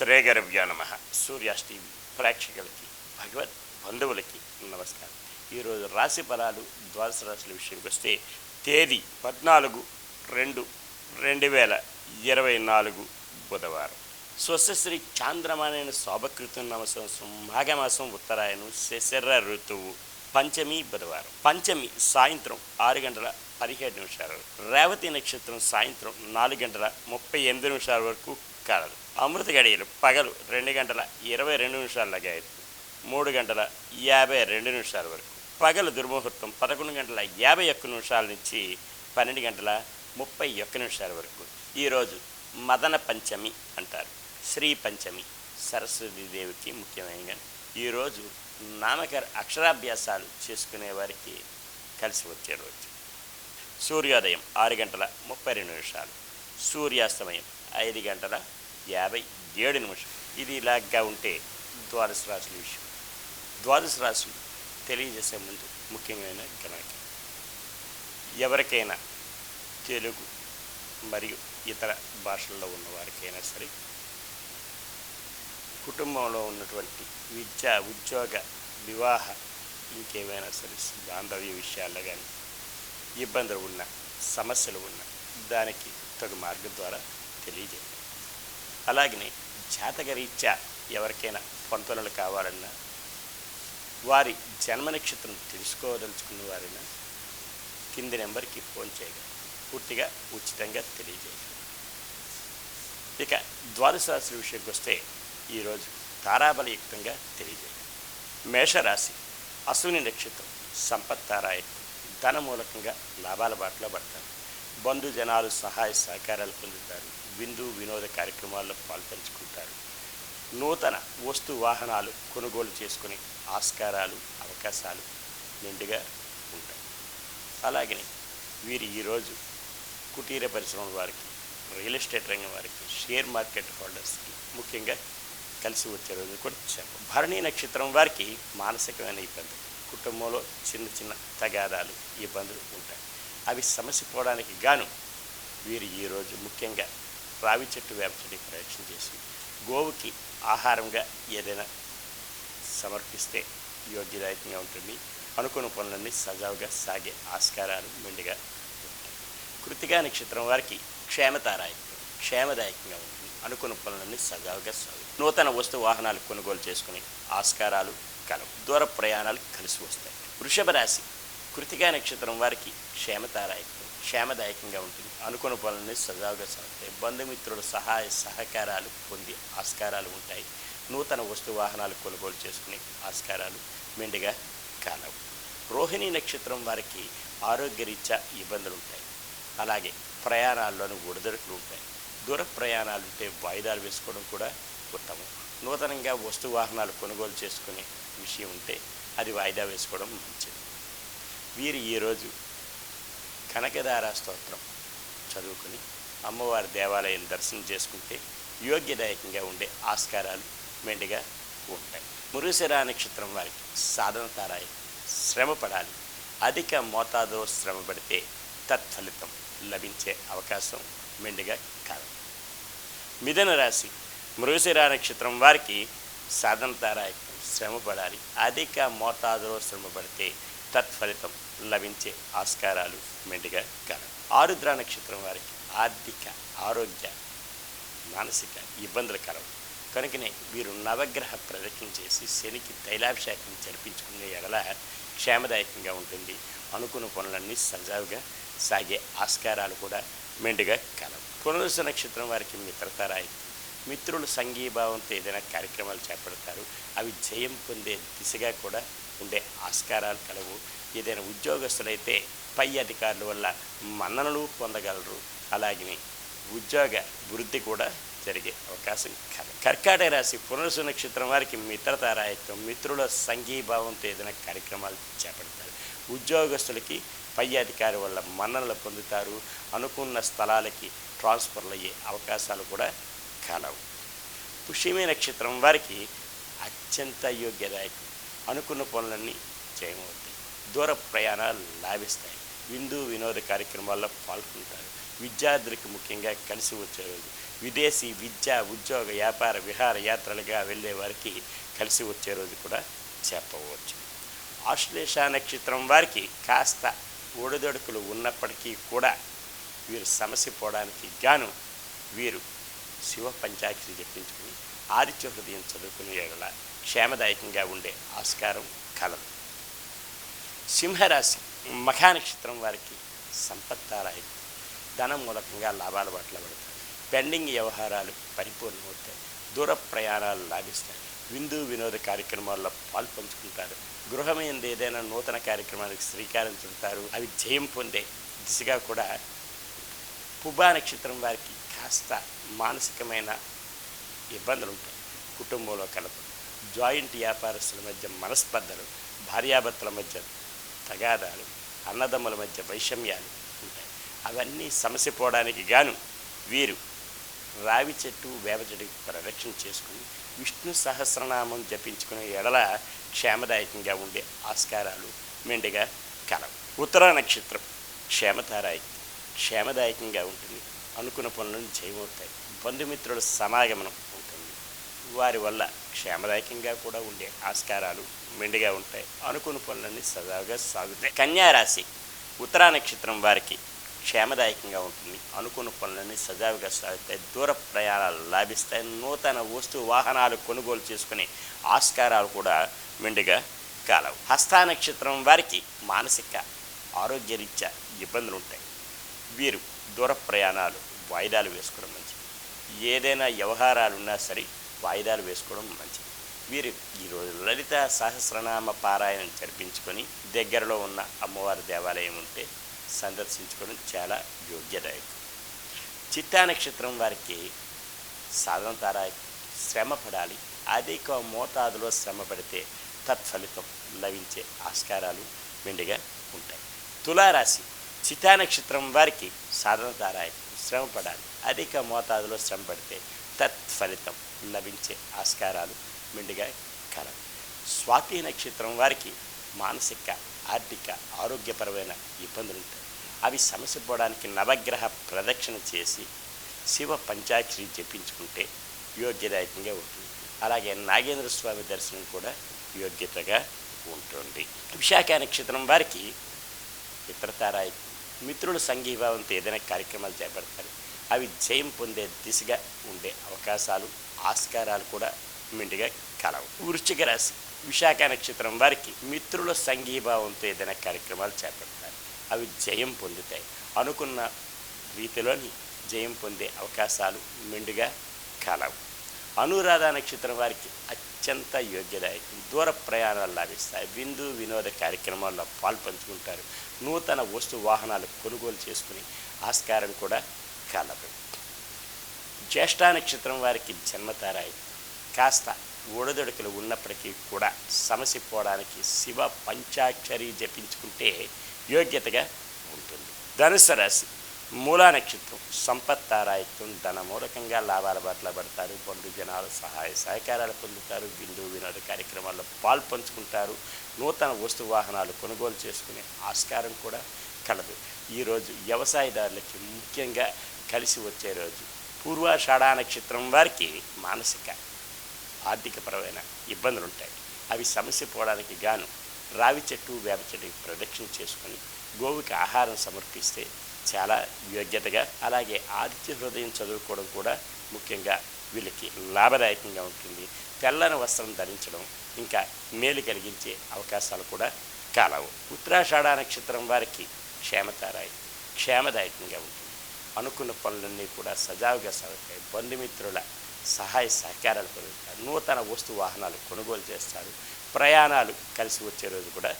శ్రేగరవ్యా నమ. సూర్యాస్ టీవీ ప్రేక్షకులకి భగవత్ బంధువులకి నమస్కారం. ఈరోజు రాశి ఫలాలు ద్వాదశ రాశుల విషయానికి వస్తే తేదీ పద్నాలుగు రెండు రెండు వేల ఇరవై నాలుగు బుధవారం. స్వస్యశ్రీ చాంద్రమానైన శోభకృతం నమ సంవత్సరం మాఘమాసం ఉత్తరాయణం శశర ఋతువు పంచమి బుధవారం. పంచమి సాయంత్రం ఆరు గంటల పదిహేడు నిమిషాల వరకు రేవతి నక్షత్రం సాయంత్రం నాలుగు గంటల ముప్పై ఎనిమిది నిమిషాల వరకు కాలదు. అమృత గడియలు పగలు రెండు గంటల ఇరవై రెండు నిమిషాల గాయత్రి మూడు గంటల యాభై రెండు నిమిషాల వరకు. పగలు దుర్ముహూర్తం పదకొండు గంటల యాభై ఒక్క నిమిషాల నుంచి పన్నెండు గంటల ముప్పై ఒక్క నిమిషాల వరకు. ఈరోజు మదన పంచమి అంటారు. శ్రీ పంచమి సరస్వతీదేవికి ముఖ్యమైన ఈరోజు నామకర అక్షరాభ్యాసాలు చేసుకునే వారికి కలిసి వచ్చే రోజు. సూర్యోదయం ఆరు గంటల ముప్పై రెండు నిమిషాలు. సూర్యాస్తమయం ఐదు గంటల యాభై ఏడు నిమిషం. ఇది ఇలాగా ఉంటే ద్వాదశ రాశుల విషయం. ద్వాదశ రాశులు తెలియజేసే ముందు ముఖ్యమైన గణాంకం. ఎవరికైనా తెలుగు మరియు ఇతర భాషల్లో ఉన్నవారికైనా సరే కుటుంబంలో ఉన్నటువంటి విద్య ఉద్యోగ వివాహ ఇంకేమైనా సరే బాంధవ్య విషయాల్లో కానీ ఇబ్బందులు ఉన్న సమస్యలు ఉన్న దానికి తగు మార్గం ద్వారా తెలియజేయండి అలాగనే జాతకరీత్యా ఎవరికైనా పంతొనలు కావాలన్నా వారి జన్మ నక్షత్రం తెలుసుకోదలుచుకున్న వారైనా కింది నెంబర్కి ఫోన్ చేయగలరు పూర్తిగా ఉచితంగా తెలియజేయగలరు ఇక ద్వాదశ రాశుల విషయంకి వస్తే ఈరోజు తారాబలయుక్తంగా తెలియజేయగలరు మేషరాశి అశ్విని నక్షత్రం సంపత్తారాయకం ధన మూలకంగా లాభాల బాటలో పడతారు. బంధు జనాలు సహాయ సహకారాలు పొందుతారు. విందు వినోద కార్యక్రమాల్లో పాల్పంచుకుంటారు. నూతన వస్తు వాహనాలు కొనుగోలు చేసుకునే ఆస్కారాలు అవకాశాలు నిండుగా ఉంటాయి. అలాగనే వీరు ఈరోజు కుటీర పరిశ్రమ వారికి రియల్ ఎస్టేట్ రంగం వారికి షేర్ మార్కెట్ హోల్డర్స్కి ముఖ్యంగా కలిసి వచ్చే రోజు కూడా చెప్పం భరణి నక్షత్రం వారికి మానసికమైన ఇబ్బంది. కుటుంబంలో చిన్న చిన్న తగాదాలు ఇబ్బందులు ఉంటాయి. అవి సమస్య పోవడానికి గాను వీరు ఈరోజు ముఖ్యంగా రావి చెట్టు వేప చెట్టుకి ప్రయత్నం చేసి గోవుకి ఆహారంగా ఏదైనా సమర్పిస్తే యోగ్యదాయకంగా ఉంటుంది. అనుకున్న పనులన్నీ సజావుగా సాగే ఆస్కారాలు మెండుగా ఉంటాయి. కృతికా నక్షత్రం వారికి క్షేమతారాయకం క్షేమదాయకంగా ఉంటుంది. అనుకున్న పనులన్నీ సజావుగా సాగు. నూతన వస్తు వాహనాలు కొనుగోలు చేసుకునే ఆస్కారాలు కలవు. దూర ప్రయాణాలు కలిసి వస్తాయి. వృషభ రాశి కృతికా నక్షత్రం వారికి క్షేమతారాయకం. క్షేమదాయకంగా ఉంటుంది. అనుకున్న పనులని సజావుగా సాగుతాయి. బంధుమిత్రుల సహాయ సహకారాలు పొంది ఆస్కారాలు ఉంటాయి. నూతన వస్తు వాహనాలు కొనుగోలు చేసుకునే ఆస్కారాలు మెండుగా కాలవు. రోహిణి నక్షత్రం వారికి ఆరోగ్యరీత్యా ఇబ్బందులు ఉంటాయి. అలాగే ప్రయాణాల్లోనూ ఒడిదొడుకులు ఉంటాయి. దూర ప్రయాణాలు ఉంటే వాయిదాలు వేసుకోవడం కూడా ఉత్తమం. నూతనంగా వస్తు వాహనాలు కొనుగోలు చేసుకునే విషయం ఉంటే అది వాయిదా వేసుకోవడం మంచిది. వీరు ఈరోజు కనకదార స్తోత్రం చదువుకుని అమ్మవారి దేవాలయం దర్శనం చేసుకుంటే యోగ్యదాయకంగా ఉండే ఆస్కారాలు మెండుగా ఉంటాయి. మురుశిరా నక్షత్రం వారికి సాధన తారాయి. శ్రమ పడాలి అధిక మోతాదులో శ్రమ పడితే తత్ఫలితం లభించే అవకాశం మెండుగా కాదు. మిథున రాశి మృగశిరా నక్షత్రం వారికి సాధన శ్రమపడాలి. శ్రమ పడాలి అధిక మోతాదులో శ్రమ పడితే తత్ఫలితం లభించే ఆస్కారాలు మెండుగా కలవు ఆరుద్ర నక్షత్రం వారికి ఆర్థిక ఆరోగ్య మానసిక ఇబ్బందులు కలవు. కనుకనే వీరు నవగ్రహ ప్రదక్షిణ చేసి శనికి తైలాభిషేకం జరిపించుకునే ఎడల క్షేమదాయకంగా ఉంటుంది. అనుకున్న పనులన్నీ సజావుగా సాగే ఆస్కారాలు కూడా మెండుగా కలవు. పునరుస నక్షత్రం వారికి మిత్రతారాయి మిత్రులు సంఘీభావంతో ఏదైనా కార్యక్రమాలు చేపడతారు. అవి జయం పొందే దిశగా కూడా ఉండే ఆస్కారాలు కలవు. ఏదైనా ఉద్యోగస్తులైతే పై అధికారుల వల్ల మన్ననలు పొందగలరు. అలాగే ఉద్యోగ వృద్ధి కూడా జరిగే అవకాశం కలదు కర్కాటక రాశి పునరుసు నక్షత్రం వారికి మిత్రతారాయత్వం మిత్రుల సంఘీభావంతో ఏదైనా కార్యక్రమాలు చేపడతారు. ఉద్యోగస్తులకి పై అధికారి వల్ల మన్ననలు పొందుతారు. అనుకున్న స్థలాలకి ట్రాన్స్ఫర్లు అయ్యే అవకాశాలు కూడా కలవు. పుష్యమే నక్షత్రం వారికి అత్యంత యోగ్యదాయకం. అనుకున్న పనులన్నీ చేయమవుతాయి దూర ప్రయాణాలు లాభిస్తాయి. విందు వినోద కార్యక్రమాల్లో పాల్గొంటారు. విద్యార్థులకు ముఖ్యంగా కలిసి వచ్చే రోజు. విదేశీ విద్య ఉద్యోగ వ్యాపార విహార యాత్రలుగా వెళ్ళే వారికి కలిసి వచ్చే రోజు కూడా చెప్పవచ్చు. ఆశ్లేష నక్షత్రం వారికి కాస్త ఒడిదొడుకులు ఉన్నప్పటికీ కూడా వీరు సమస్య పోవడానికి గాను వీరు శివ పంచాక్షరి జపించుకుని ఆదిత్య హృదయం చదువుకునే క్షేమదాయకంగా ఉండే ఆస్కారం కలదు సింహరాశి మఖానక్షత్రం వారికి సంపత్తారాయి ధనం మూలకంగా లాభాలు పట్ల పడతాయి. పెండింగ్ వ్యవహారాలు పరిపూర్ణమవుతాయి. దూర ప్రయాణాలు లాభిస్తాయి. విందు వినోద కార్యక్రమాల్లో పాల్పంచుకుంటారు. గృహమైంది ఏదైనా నూతన కార్యక్రమానికి శ్రీకారం చుడతారు. అవి జయం పొందే దిశగా కూడా పుబ్బా నక్షత్రం వారికి కాస్త మానసికమైన ఇబ్బందులు ఉంటాయి కుటుంబంలో కలపడం. జాయింట్ వ్యాపారస్తుల మధ్య మనస్పర్ధలు భార్యాభర్తల మధ్య తగాదాలు అన్నదమ్ముల మధ్య వైషమ్యాలు ఉంటాయి. అవన్నీ సమస్య పోవడానికి గాను వీరు రావి చెట్టు వేప చెట్టు ప్రదక్షిణ చేసుకుని విష్ణు సహస్రనామం జపించుకునే ఎడల క్షేమదాయకంగా ఉండే ఆస్కారాలు మెండుగా కలవు. ఉత్తర నక్షత్రం క్షేమతారాయి క్షేమదాయకంగా ఉంటుంది. అనుకున్న పనులను జయమవుతాయి బంధుమిత్రుల సమాగమనం వారి వల్ల క్షేమదాయకంగా కూడా ఉండే ఆస్కారాలు మెండుగా ఉంటాయి. అనుకున్న పనులన్నీ సజావుగా సాగుతాయి. కన్యారాశి ఉత్తరా నక్షత్రం వారికి క్షేమదాయకంగా ఉంటుంది. అనుకున్న పనులన్నీ సజావుగా సాగుతాయి. దూర ప్రయాణాలు లాభిస్తాయి. నూతన వస్తు వాహనాలు కొనుగోలు చేసుకునే ఆస్కారాలు కూడా మెండుగా కాలవు. హస్తా నక్షత్రం వారికి మానసిక ఆరోగ్యరీత్యా ఇబ్బందులు ఉంటాయి వీరు దూర ప్రయాణాలు వాయిదాలు వేసుకోవడం మంచిది. ఏదైనా వ్యవహారాలు ఉన్నా సరే వాయిదాలు వేసుకోవడం మంచిది. వీరు ఈరోజు లలిత సహస్రనామ పారాయణం జరిపించుకొని దగ్గరలో ఉన్న అమ్మవారి దేవాలయం ఉంటే సందర్శించుకోవడం చాలా యోగ్యదాయకం. చిత్తా నక్షత్రం వారికి సాధన తారా శ్రమ పడాలి. అధిక మోతాదులో శ్రమ పడితే తత్ఫలితం లభించే ఆస్కారాలు మెండుగా ఉంటాయి. తులారాశి చిత్తా నక్షత్రం వారికి సాధన తారాయి శ్రమ పడాలి. అధిక మోతాదులో శ్రమ పడితే తత్ఫలితం లభించే ఆస్కారాలు మెండుగా కలవు స్వాతి నక్షత్రం వారికి మానసిక ఆర్థిక ఆరోగ్యపరమైన ఇబ్బందులు ఉంటాయి అవి సమస్య పోవడానికి నవగ్రహ ప్రదక్షిణ చేసి శివ పంచాక్షరి జపించుకుంటే యోగ్యదాయకంగా ఉంటుంది. అలాగే నాగేంద్ర స్వామి దర్శనం కూడా యోగ్యతగా ఉంటుంది. విశాఖ నక్షత్రం వారికి మిత్రతారాయి మిత్రుల సంఘీభావంతో ఏదైనా కార్యక్రమాలు చేపడతారు. అవి జయం పొందే దిశగా ఉండే అవకాశాలు ఆస్కారాలు కూడా మెండుగా కలవు. వృశ్చిక రాశి విశాఖ నక్షత్రం వారికి మిత్రుల సంఘీభావంతో ఏదైనా కార్యక్రమాలు చేపడతారు. అవి జయం పొందుతాయి. అనుకున్న రీతిలోని జయం పొందే అవకాశాలు మెండుగా కలవు. అనురాధ నక్షత్రం వారికి అత్యంత యోగ్యదాయకం. దూర ప్రయాణాలు లాభిస్తాయి. విందు వినోద కార్యక్రమాల్లో పాల్పంచుకుంటారు. నూతన వస్తు వాహనాలు కొనుగోలు చేసుకుని ఆస్కారం కూడా కలదు జ్యేష్ఠ నక్షత్రం వారికి జన్మతారాయి. కాస్త ఊడదొడుకులు ఉన్నప్పటికీ కూడా సమసిపోవడానికి శివ పంచాక్షరి జపించుకుంటే యోగ్యతగా ఉంటుంది. ధనుసు రాశి. మూలా నక్షత్రం. సంపత్తారాయత్వం ధనమూలకంగా లాభాల పట్ల పడతారు. బంధు జనాలు సహాయ సహకారాలు పొందుతారు. బిందు వినోద కార్యక్రమాల్లో పాల్పంచుకుంటారు నూతన వస్తు వాహనాలు కొనుగోలు చేసుకునే ఆస్కారం కూడా కలదు. ఈరోజు వ్యవసాయదారులకి ముఖ్యంగా కలిసి వచ్చే రోజు. పూర్వాషాఢ నక్షత్రం వారికి మానసిక ఆర్థికపరమైన ఇబ్బందులు ఉంటాయి అవి సమస్య పోవడానికి గాను రావి చెట్టు వేప చెట్టుకి ప్రదక్షిణ చేసుకొని గోవుకి ఆహారం సమర్పిస్తే చాలా యోగ్యతగా అలాగే ఆదిత్య హృదయం చదువుకోవడం కూడా ముఖ్యంగా వీళ్ళకి లాభదాయకంగా ఉంటుంది. తెల్లని వస్త్రం ధరించడం ఇంకా మేలు కలిగించే అవకాశాలు కూడా కాలవు. ఉత్తరాషాఢ నక్షత్రం వారికి క్షేమతారాయి క్షేమదాయకంగా ఉంటుంది. అనుకున్న పనులన్నీ కూడా సజావుగా సాగుతాయి. బంధుమిత్రుల సహాయ సహకారాలు పొందుతారు నూతన వస్తు వాహనాలు కొనుగోలు చేస్తారు. ప్రయాణాలు కలిసి వచ్చే రోజు కూడా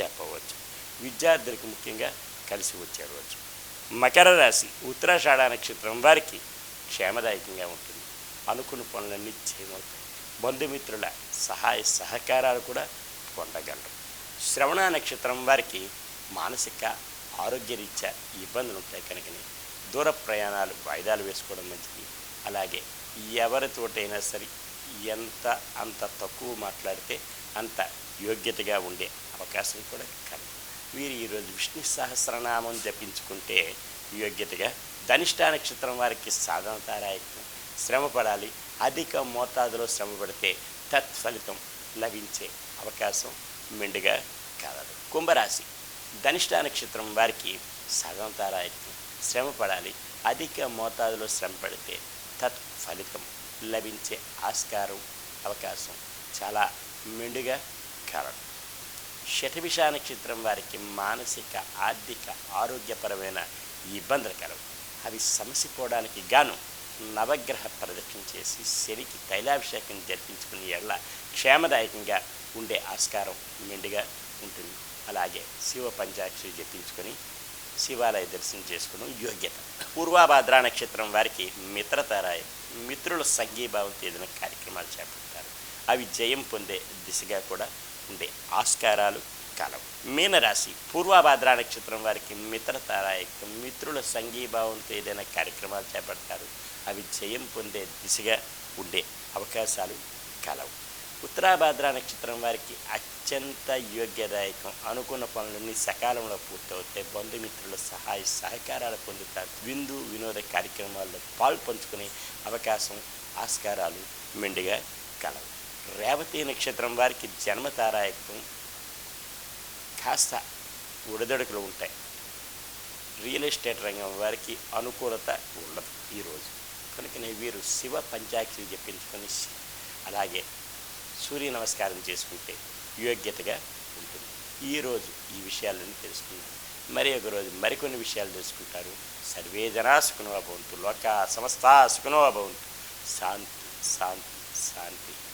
చెప్పవచ్చు. విద్యార్థులకు ముఖ్యంగా కలిసి వచ్చే రోజు. మకర రాశి ఉత్తరాషాఢ నక్షత్రం వారికి క్షేమదాయకంగా ఉంటుంది. అనుకున్న పనులన్నీ చేయమవుతాయి బంధుమిత్రుల సహాయ సహకారాలు కూడా పొందగలరు. శ్రవణ నక్షత్రం వారికి మానసిక ఆరోగ్యరీత్యా ఇబ్బందులు ఉంటాయి కనుకనే దూర ప్రయాణాలు వాయిదాలు వేసుకోవడం మంచిది. అలాగే ఎవరితోటైనా సరే ఎంత అంత తక్కువ మాట్లాడితే అంత యోగ్యతగా ఉండే అవకాశం కూడా కలదు. వీరు ఈరోజు విష్ణు సహస్రనామం జపించుకుంటే యోగ్యతగా ధనిష్ట నక్షత్రం వారికి సాధారణతారాయకం శ్రమ పడాలి అధిక మోతాదులో శ్రమ పడితే తత్ఫలితం లభించే అవకాశం మెండుగా కలదు. కుంభరాశి ధనిష్టా నక్షత్రం వారికి సాధారణతారాయకం శ్రమ పడాలి అధిక మోతాదులో శ్రమ పడితే తత్ఫలితం లభించే ఆస్కారం అవకాశం చాలా మెండుగా కలదు శతభిష నక్షత్రం వారికి మానసిక ఆర్థిక ఆరోగ్యపరమైన ఇబ్బందులు కలవు అవి సమసిపోవడానికి గాను నవగ్రహ ప్రదక్షిణ చేసి శనికి తైలాభిషేకం జరిపించుకుని ఎడల క్షేమదాయకంగా ఉండే ఆస్కారం మెండుగా ఉంటుంది. అలాగే శివ పంచాక్షరి జపించుకొని శివాలయ దర్శనం చేసుకోవడం యోగ్యత. పూర్వాభాద్ర నక్షత్రం వారికి మిత్రతరాయి మిత్రుల సంఘీభావంతో ఏదైనా కార్యక్రమాలు చేపడతారు. అవి జయం పొందే దిశగా కూడా ఉండే ఆస్కారాలు కలవు. మీనరాశి పూర్వాభాద్ర నక్షత్రం వారికి మిత్రతారాయకం మిత్రుల సంఘీభావంతో ఏదైనా కార్యక్రమాలు చేపడతారు. అవి జయం పొందే దిశగా ఉండే అవకాశాలు కలవు. ఉత్తరాభాద్ర నక్షత్రం వారికి అత్యంత యోగ్యదాయకం. అనుకున్న పనులన్నీ సకాలంలో పూర్తవుతాయి. బంధుమిత్రుల సహాయ సహకారాలు పొందుతారు. విందు వినోద కార్యక్రమాల్లో పాల్పంచుకునే అవకాశం ఆస్కారాలు మెండుగా కలవు. రేవతి నక్షత్రం వారికి జన్మతారాయకం కాస్త ఉడదొడకలు ఉంటాయి. రియల్ ఎస్టేట్ రంగం వారికి అనుకూలత ఉండదు ఈరోజు కనుకనే వీరు శివ పంచాక్షరి చెప్పించుకొని అలాగే సూర్య నమస్కారం చేసుకుంటే యోగ్యతగా ఉంటుంది. ఈరోజు ఈ విషయాలన్నీ తెలుసుకున్నాం మరి ఒక రోజు మరికొన్ని విషయాలు తెలుసుకుంటారు. సర్వే జనా సుఖనో భవంతు. లోక సమస్త సుఖనో భవంతు. శాంతి శాంతి శాంతి.